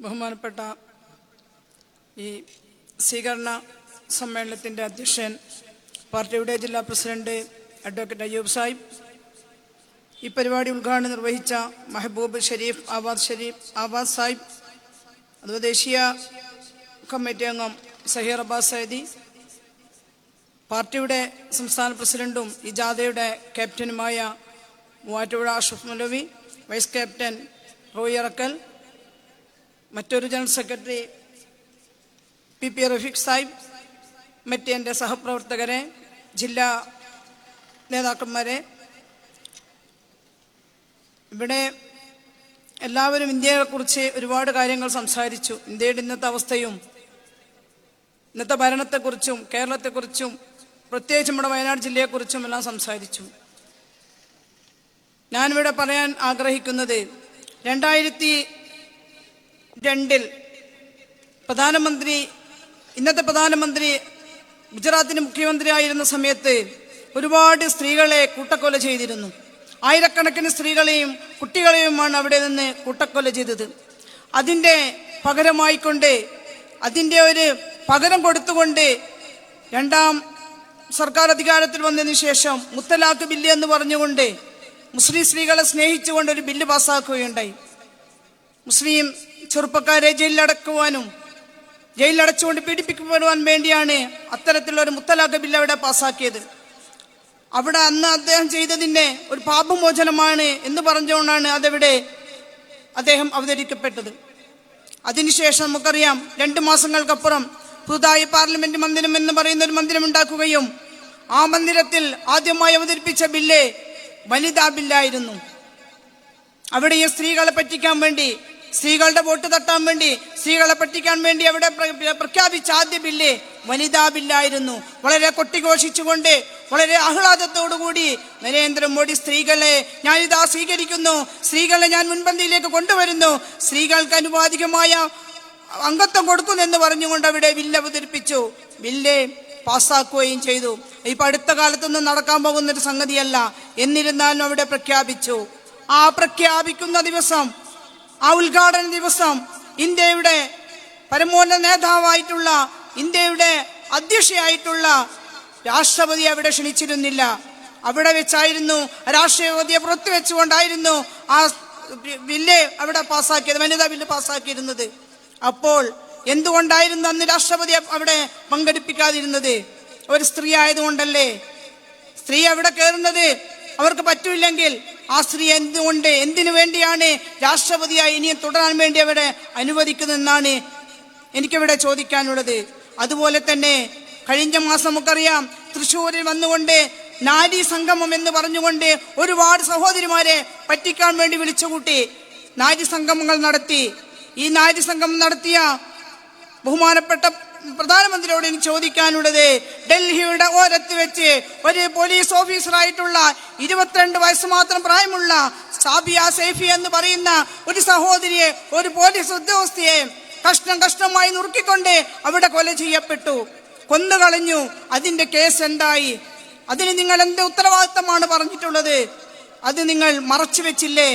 ബഹുമാനപ്പെട്ട ഈ സ്വീകരണ സമ്മേളനത്തിന്റെ അധ്യക്ഷൻ പാർട്ടിയുടെ ജില്ലാ പ്രസിഡന്റ് അഡ്വക്കേറ്റ് അയ്യൂബ് സാഹിബ് ഈ പരിപാടി ഉദ്ഘാടനം നിർവഹിച്ച മെഹബൂബ് ഷരീഫ് ആവാദ് ഷരീഫ് ആവാദ് സാഹിബ് അതുപോലെ ദേശീയ കമ്മിറ്റി അംഗം സഹീർ അബ്ബാസ് സൈദി പാർട്ടിയുടെ സംസ്ഥാന പ്രസിഡന്റും ഈ ജാഥയുടെ ക്യാപ്റ്റനുമായ മൂവാറ്റുപുഴ അഷഫ് മലവി വൈസ് ക്യാപ്റ്റൻ റോയി അറക്കൽ മറ്റൊരു general secretary P P Rafeeq Sahib മറ്റ് എന്റെ സഹപ്രവർത്തകരെ ജില്ലാ നേതാക്കന്മാരെ. ഇവിടെ എല്ലാവരും ഇന്ത്യയെക്കുറിച്ച് ഒരുപാട് കാര്യങ്ങൾ സംസാരിച്ചു. ഇന്ത്യയുടെ ഇന്നത്തെ അവസ്ഥയും ഇന്നത്തെ ഭരണത്തെക്കുറിച്ചും കേരളത്തെക്കുറിച്ചും പ്രത്യേകിച്ച് നമ്മുടെ വയനാട് ജില്ലയെക്കുറിച്ചും എല്ലാം സംസാരിച്ചു. ഞാനിവിടെ പറയാൻ ആഗ്രഹിക്കുന്നത് രണ്ടായിരത്തി രണ്ടിൽ പ്രധാനമന്ത്രി ഇന്നത്തെ പ്രധാനമന്ത്രി ഗുജറാത്തിന് മുഖ്യമന്ത്രിയായിരുന്ന സമയത്ത് ഒരുപാട് സ്ത്രീകളെ കൂട്ടക്കൊല ചെയ്തിരുന്നു. ആയിരക്കണക്കിന് സ്ത്രീകളെയും കുട്ടികളെയുമാണ് അവിടെ നിന്ന് കൂട്ടക്കൊല ചെയ്തത്. അതിന്റെ പകരമായിക്കൊണ്ട് അതിന്റെ ഒരു പകരം കൊടുത്തുകൊണ്ട് രണ്ടാം സർക്കാർ അധികാരത്തിൽ വന്നതിന് ശേഷം മുത്തലാഖ് ബില്ല് എന്ന് പറഞ്ഞുകൊണ്ട് മുസ്ലിം സ്ത്രീകളെ സ്നേഹിച്ചുകൊണ്ട് ഒരു ബില്ല് പാസ്സാക്കുകയുണ്ടായി. മുസ്ലിം ചെറുപ്പക്കാരെ ജയിലിലടക്കുവാനും ജയിലിലടച്ചുകൊണ്ട് പീഡിപ്പിക്കപ്പെടുവാൻ വേണ്ടിയാണ് അത്തരത്തിലുള്ള ഒരു മുത്തലാഖ് ബില്ല് അവിടെ പാസാക്കിയത്. അവിടെ അന്ന് അദ്ദേഹം ചെയ്തതിന്റെ ഒരു പാപമോചനമാണ് എന്ന് പറഞ്ഞുകൊണ്ടാണ് അതവിടെ അദ്ദേഹം അവതരിക്കപ്പെട്ടത്. അതിനുശേഷം നമുക്കറിയാം രണ്ട് മാസങ്ങൾക്കപ്പുറം പുതുതായി പാർലമെന്റ് മന്ദിരം എന്ന് പറയുന്ന ഒരു മന്ദിരം ഉണ്ടാക്കുകയും ആ മന്ദിരത്തിൽ ആദ്യമായി അവതരിപ്പിച്ച ബില്ല് വനിതാ ബില്ലായിരുന്നു. അവിടെ ഈ സ്ത്രീകളെ പറ്റിക്കാൻ വേണ്ടി സ്ത്രീകളുടെ വോട്ട് തട്ടാൻ വേണ്ടി സ്ത്രീകളെ പറ്റിക്കാൻ വേണ്ടി അവിടെ പ്രഖ്യാപിച്ച ആദ്യ ബില്ല് വനിതാ ബില്ലായിരുന്നു. വളരെ കൊട്ടിഘോഷിച്ചുകൊണ്ട് വളരെ ആഹ്ലാദത്തോടുകൂടി നരേന്ദ്രമോദി സ്ത്രീകളെ ഞാനിതാ സ്വീകരിക്കുന്നു. സ്ത്രീകളെ ഞാൻ മുൻപന്തിയിലേക്ക് കൊണ്ടുവരുന്നു. സ്ത്രീകൾക്ക് അനുവാദികമായ അംഗത്വം കൊടുക്കുന്നെന്ന് പറഞ്ഞുകൊണ്ട് അവിടെ ബില്ല് അവതരിപ്പിച്ചു. ബില്ല് പാസ്സാക്കുകയും ചെയ്തു. ഇപ്പൊ അടുത്ത കാലത്തൊന്നും നടക്കാൻ പോകുന്നൊരു സംഗതിയല്ല. എന്നിരുന്നാലും അവിടെ പ്രഖ്യാപിച്ചു. ആ പ്രഖ്യാപിക്കുന്ന ദിവസം ആ ഉദ്ഘാടന ദിവസം ഇന്ത്യയുടെ പരമോന്നത നേതാവായിട്ടുള്ള ഇന്ത്യയുടെ അധ്യക്ഷയായിട്ടുള്ള രാഷ്ട്രപതി അവിടെ ക്ഷണിച്ചിരുന്നില്ല. അവിടെ വെച്ചായിരുന്നു രാഷ്ട്രപതിയെ പുറത്തു വെച്ചുകൊണ്ടായിരുന്നു ആ ബില്ല് അവിടെ പാസ്സാക്കിയത് വനിതാ ബില്ല് പാസ്സാക്കിയിരുന്നത് അപ്പോൾ എന്തുകൊണ്ടായിരുന്നു അന്ന് രാഷ്ട്രപതി അവിടെ പങ്കെടുപ്പിക്കാതിരുന്നത്? ഒരു സ്ത്രീ ആയതുകൊണ്ടല്ലേ? സ്ത്രീ അവിടെ കയറുന്നത് അവർക്ക് പറ്റൂല്ലെങ്കിൽ ആ സ്ത്രീ എന്തുകൊണ്ട് എന്തിനു വേണ്ടിയാണ് രാഷ്ട്രപതിയായി ഇനിയും തുടരാൻ വേണ്ടി അവിടെ അനുവദിക്കുന്നതെന്നാണ് എനിക്കിവിടെ ചോദിക്കാനുള്ളത്. അതുപോലെ തന്നെ കഴിഞ്ഞ മാസം നമുക്കറിയാം തൃശ്ശൂരിൽ വന്നുകൊണ്ട് നാരി സംഗമം എന്ന് പറഞ്ഞുകൊണ്ട് ഒരുപാട് സഹോദരിമാരെ പറ്റിക്കാൻ വേണ്ടി വിളിച്ചുകൂട്ടി നാരി സംഗമങ്ങൾ നടത്തി. ഈ നാരി സംഗമം നടത്തിയ ബഹുമാനപ്പെട്ട പ്രധാനമന്ത്രിയോട് എനിക്ക് ചോദിക്കാനുള്ളത് ഡൽഹിയുടെ ഓരത്ത് വെച്ച് ഒരു പോലീസ് ഓഫീസറായിട്ടുള്ള ഇരുപത്തിരണ്ട് വയസ്സ് മാത്രം പ്രായമുള്ള സാബിയ സൈഫി എന്ന് പറയുന്ന ഒരു സഹോദരിയെ ഒരു പോലീസ് ഉദ്യോഗസ്ഥയെ കഷ്ണം കഷ്ണമായി നുറുക്കിക്കൊണ്ട് അവിടെ കൊല ചെയ്യപ്പെട്ടു. കൊന്നുകളഞ്ഞു അതിന്റെ കേസ് എന്തായി? അതിന് നിങ്ങൾ എന്ത് ഉത്തരവാദിത്തമാണ് പറഞ്ഞിട്ടുള്ളത്? അത് നിങ്ങൾ മറച്ചു വെച്ചില്ലേ?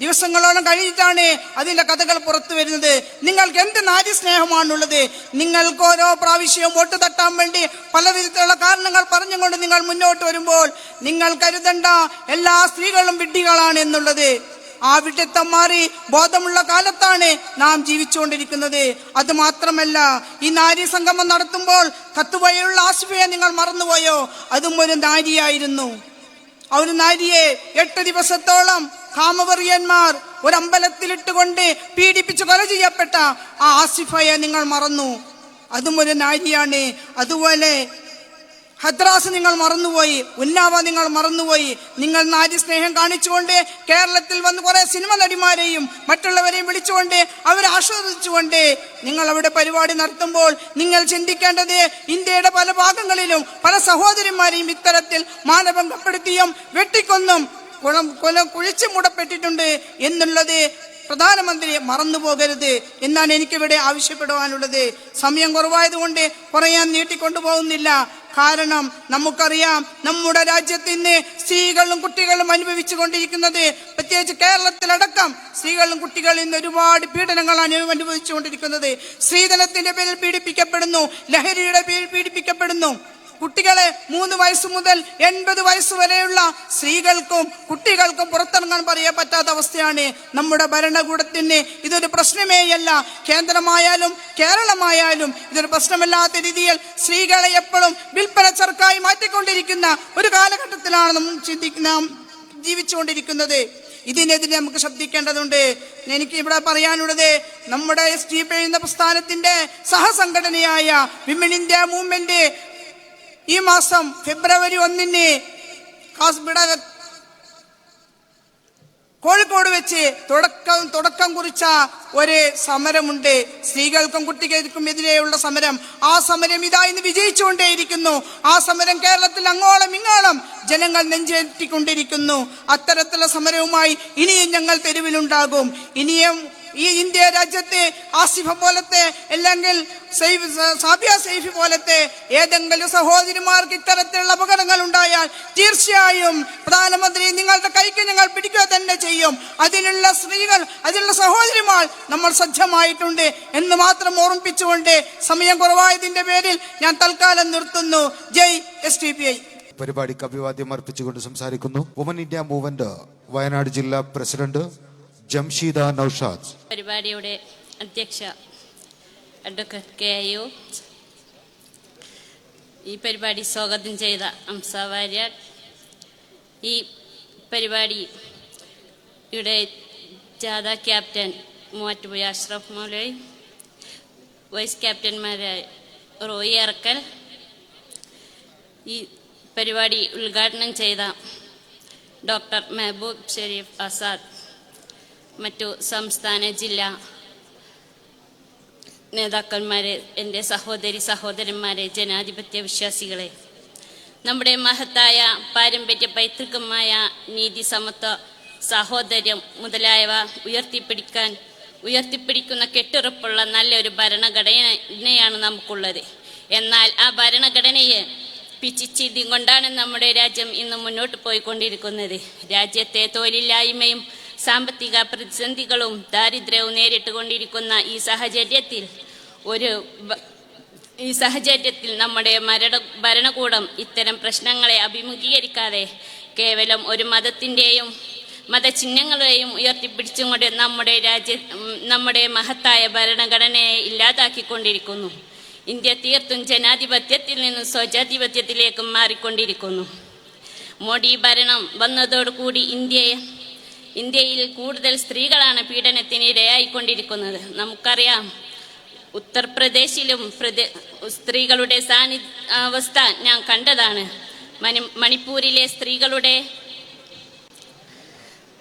ദിവസങ്ങളോളം കഴിഞ്ഞിട്ടാണ് അതിന്റെ കഥകൾ പുറത്തു വരുന്നത്. നിങ്ങൾക്ക് എന്ത് നാര്യസ്നേഹമാണുള്ളത് നിങ്ങൾക്ക് ഓരോ പ്രാവശ്യവും വോട്ട് തട്ടാൻ വേണ്ടി പല വിധത്തിലുള്ള കാരണങ്ങൾ പറഞ്ഞുകൊണ്ട് നിങ്ങൾ മുന്നോട്ട് വരുമ്പോൾ നിങ്ങൾ കരുതണ്ട എല്ലാ സ്ത്രീകളും വിഡ്ഢികളാണ് എന്നുള്ളത്. ആ വിഡ്ഢിത്തം മാറി ബോധമുള്ള കാലത്താണ് നാം ജീവിച്ചുകൊണ്ടിരിക്കുന്നത്. അത് മാത്രമല്ല ഈ നാരി സംഗമം നടത്തുമ്പോൾ കത്തുവയുള്ള ആശുപയെ നിങ്ങൾ മറന്നുപോയോ? അതും ഒരു നാരിയായിരുന്നു. ഒരു നാരിയെ എട്ട് ദിവസത്തോളം കാമവറിയന്മാർ ഒരു അമ്പലത്തിലിട്ടുകൊണ്ട് പീഡിപ്പിച്ച് കൊല ചെയ്യപ്പെട്ട ആ ആസിഫയെ നിങ്ങൾ മറന്നു. അതും ഒരു നാരിയാണ്. അതുപോലെ ഹദ്രാസ് നിങ്ങൾ മറന്നുപോയി ഉന്നാവ നിങ്ങൾ മറന്നുപോയി. നിങ്ങൾ നാരി സ്നേഹം കാണിച്ചുകൊണ്ട് കേരളത്തിൽ വന്ന് കുറെ സിനിമ നടിമാരെയും മറ്റുള്ളവരെയും വിളിച്ചുകൊണ്ട് അവരെ ആസ്വദിച്ചുകൊണ്ട് നിങ്ങൾ അവിടെ പരിപാടി നടത്തുമ്പോൾ നിങ്ങൾ ചിന്തിക്കേണ്ടത് ഇന്ത്യയുടെ പല ഭാഗങ്ങളിലും പല സഹോദരിമാരെയും ഇത്തരത്തിൽ മാനഭംഗപ്പെടുത്തിയും വെട്ടിക്കൊന്നും കുളം കൊല കുഴിച്ചു മുടപ്പെട്ടിട്ടുണ്ട് എന്നുള്ളത് പ്രധാനമന്ത്രി മറന്നു പോകരുത് എന്നാണ് എനിക്കിവിടെ ആവശ്യപ്പെടുവാനുള്ളത്. സമയം കുറവായതുകൊണ്ട് പറയാൻ ഞാൻ നീട്ടിക്കൊണ്ടു പോകുന്നില്ല കാരണം നമുക്കറിയാം നമ്മുടെ രാജ്യത്തിന് സ്ത്രീകളും കുട്ടികളും അനുഭവിച്ചു കൊണ്ടിരിക്കുന്നത് പ്രത്യേകിച്ച് കേരളത്തിലടക്കം സ്ത്രീകളും കുട്ടികളും ഇന്ന് ഒരുപാട് പീഡനങ്ങളാണ് അനുഭവിച്ചുകൊണ്ടിരിക്കുന്നത്. സ്ത്രീധനത്തിന്റെ പേരിൽ പീഡിപ്പിക്കപ്പെടുന്നു. ലഹരിയുടെ പേരിൽ പീഡിപ്പിക്കപ്പെടുന്നു. കുട്ടികളെ മൂന്ന് വയസ്സ് മുതൽ എൺപത് വയസ്സ് വരെയുള്ള സ്ത്രീകൾക്കും കുട്ടികൾക്കും പുറത്തിറങ്ങാൻ പറയാൻ പറ്റാത്ത അവസ്ഥയാണ് നമ്മുടെ ഭരണകൂടത്തിന്. ഇതൊരു പ്രശ്നമേയല്ല. കേന്ദ്രമായാലും കേരളമായാലും ഇതൊരു പ്രശ്നമല്ലാത്ത രീതിയിൽ സ്ത്രീകളെ എപ്പോഴും വിൽപ്പന ചെറുക്കായി മാറ്റിക്കൊണ്ടിരിക്കുന്ന ഒരു കാലഘട്ടത്തിലാണ് നാം ചിന്തിക്കുന്ന ജീവിച്ചുകൊണ്ടിരിക്കുന്നത്. ഇതിനെതിരെ നമുക്ക് ശ്രദ്ധിക്കേണ്ടതുണ്ട്. എനിക്ക് ഇവിടെ പറയാനുള്ളത് നമ്മുടെ എസ് ടി എന്ന പ്രസ്ഥാനത്തിന്റെ സഹസംഘടനയായ വിമൻ ഇന്ത്യ മൂവ്മെന്റ് ഈ മാസം ഫെബ്രുവരി ഒന്നിന് കാസ്ബിട കോഴിക്കോട് വെച്ച് തുടക്കം തുടക്കം കുറിച്ച ഒരു സമരമുണ്ട്. സ്ത്രീകൾക്കും കുട്ടികൾക്കും എതിരെയുള്ള സമരം. ആ സമരം ഇതാ ഇന്ന് വിജയിച്ചുകൊണ്ടേയിരിക്കുന്നു. ആ സമരം കേരളത്തിൽ അങ്ങോളം ഇങ്ങോളം ജനങ്ങൾ നെഞ്ചേറ്റിക്കൊണ്ടിരിക്കുന്നു. അത്തരത്തിലുള്ള സമരവുമായി ഇനിയും ഞങ്ങൾ തെരുവിലുണ്ടാകും. ഇനിയും ഈ ഇന്ത്യ രാജ്യത്തെ ആസിഫ പോലത്തെ അല്ലെങ്കിൽ സൈഫ് സാബിയ സൈഫി പോലത്തെ ഏതെങ്കിലും സഹോദരിമാർക്ക് ഇത്തരത്തിലുള്ള അപകടങ്ങൾ ഉണ്ടായാൽ തീർച്ചയായും പ്രധാനമന്ത്രി നിങ്ങളുടെ കൈക്ക് ഞങ്ങൾ പിടിക്കുക തന്നെ ചെയ്യും. അതിനുള്ള സ്ത്രീകൾ അതിനുള്ള സഹോദരിമാർ നമ്മൾ സജ്ജമായിട്ടുണ്ട് എന്ന് മാത്രം ഓർമ്മിപ്പിച്ചുകൊണ്ട് സമയം കുറവായതിന്റെ പേരിൽ ഞാൻ തൽക്കാലം നിർത്തുന്നു. ജയ് എസ് ടി പി ഐ. പരിപാടിക്ക് അഭിവാദ്യം അർപ്പിച്ചുകൊണ്ട് സംസാരിക്കുന്നു. വുമൻ ഇന്ത്യ മൂവ്മെന്റ് വയനാട് ജില്ലാ പ്രസിഡന്റ് ജംഷീദ നൌഷാദ്. പരിപാടിയുടെ അധ്യക്ഷ അഡ്വക്കേറ്റ് കെ യു. ഈ പരിപാടി സ്വാഗതം ചെയ്ത അംസ വാര്യർ. ഈ പരിപാടി ഇവിടെ ജാഥ ക്യാപ്റ്റൻ മൂവാറ്റുപുഴ അഷ്റഫ് മൗലവി വൈസ് ക്യാപ്റ്റന്മാരായ റോയി അറക്കൽ. ഈ പരിപാടി ഉദ്ഘാടനം ചെയ്ത ഡോക്ടർ മെഹബൂബ് ഷെരീഫ് ആസാദ്. മറ്റു സംസ്ഥാന ജില്ലാ നേതാക്കന്മാരെ എന്റെ സഹോദരി സഹോദരന്മാരെ ജനാധിപത്യ വിശ്വാസികളെ നമ്മുടെ മഹത്തായ പാരമ്പര്യ പൈതൃകമായ നീതി സമത്വ സാഹോദര്യം മുതലായവ ഉയർത്തിപ്പിടിക്കാൻ ഉയർത്തിപ്പിടിക്കുന്ന കെട്ടുറപ്പുള്ള നല്ലൊരു ഭരണഘടനയാണ് നമുക്കുള്ളത്. എന്നാൽ ആ ഭരണഘടനയെ പിച്ചിച്ചിതി കൊണ്ടാണ് നമ്മുടെ രാജ്യം ഇന്ന് മുന്നോട്ട് പോയിക്കൊണ്ടിരിക്കുന്നത്. രാജ്യത്തെ തൊഴിലില്ലായ്മയും സാമ്പത്തിക പ്രതിസന്ധികളും ദാരിദ്ര്യവും നേരിട്ടുകൊണ്ടിരിക്കുന്ന ഈ സാഹചര്യത്തിൽ ഒരു ഈ സാഹചര്യത്തിൽ നമ്മുടെ മരണ ഭരണകൂടം ഇത്തരം പ്രശ്നങ്ങളെ അഭിമുഖീകരിക്കാതെ കേവലം ഒരു മതത്തിന്റെയും മതചിഹ്നങ്ങളെയും ഉയർത്തിപ്പിടിച്ചുകൊണ്ട് നമ്മുടെ രാജ്യ നമ്മുടെ മഹത്തായ ഭരണഘടനയെ ഇല്ലാതാക്കിക്കൊണ്ടിരിക്കുന്നു. ഇന്ത്യ തീർത്തും ജനാധിപത്യത്തിൽ നിന്നും സ്വജാധിപത്യത്തിലേക്കും മാറിക്കൊണ്ടിരിക്കുന്നു. മോഡി ഭരണം വന്നതോടുകൂടി ഇന്ത്യയെ ഇന്ത്യയിൽ കൂടുതൽ സ്ത്രീകളാണ് പീഡനത്തിന് ഇരയായിക്കൊണ്ടിരിക്കുന്നത്. നമുക്കറിയാം ഉത്തർപ്രദേശിലും സ്ത്രീകളുടെ സാന്നി അവസ്ഥ ഞാൻ കണ്ടതാണ്. മണി മണിപ്പൂരിലെ സ്ത്രീകളുടെ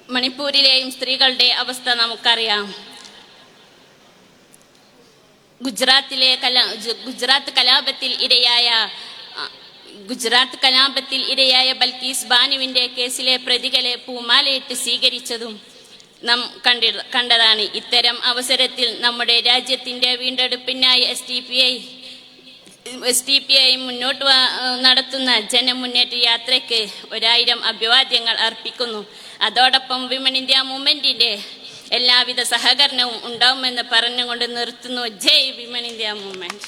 മണിപ്പൂരിലെയും സ്ത്രീകളുടെ അവസ്ഥ നമുക്കറിയാം. ഗുജറാത്തിലെ കലാ ഗുജറാത്ത് കലാപത്തിൽ ഇരയായ ഗുജറാത്ത് കലാപത്തിൽ ഇരയായ ബൽക്കീസ് ബാനുവിന്റെ കേസിലെ പ്രതികളെ പൂമാലയിട്ട് സ്വീകരിച്ചതും നാം കണ്ടി കണ്ടതാണ്. ഇത്തരം അവസരത്തിൽ നമ്മുടെ രാജ്യത്തിന്റെ വീണ്ടെടുപ്പിനായി S D P I S D P I മുന്നോട്ട് നടത്തുന്ന ജനമുന്നേറ്റ യാത്രയ്ക്ക് ഒരായിരം അഭിവാദ്യങ്ങൾ അർപ്പിക്കുന്നു. അതോടൊപ്പം വിമൻ ഇന്ത്യ മൂവ്മെന്റിന്റെ എല്ലാവിധ സഹകരണവും ഉണ്ടാവുമെന്ന് പറഞ്ഞുകൊണ്ട് നിർത്തുന്നു. ജയ് വിമൻ ഇന്ത്യ മൂവ്മെന്റ്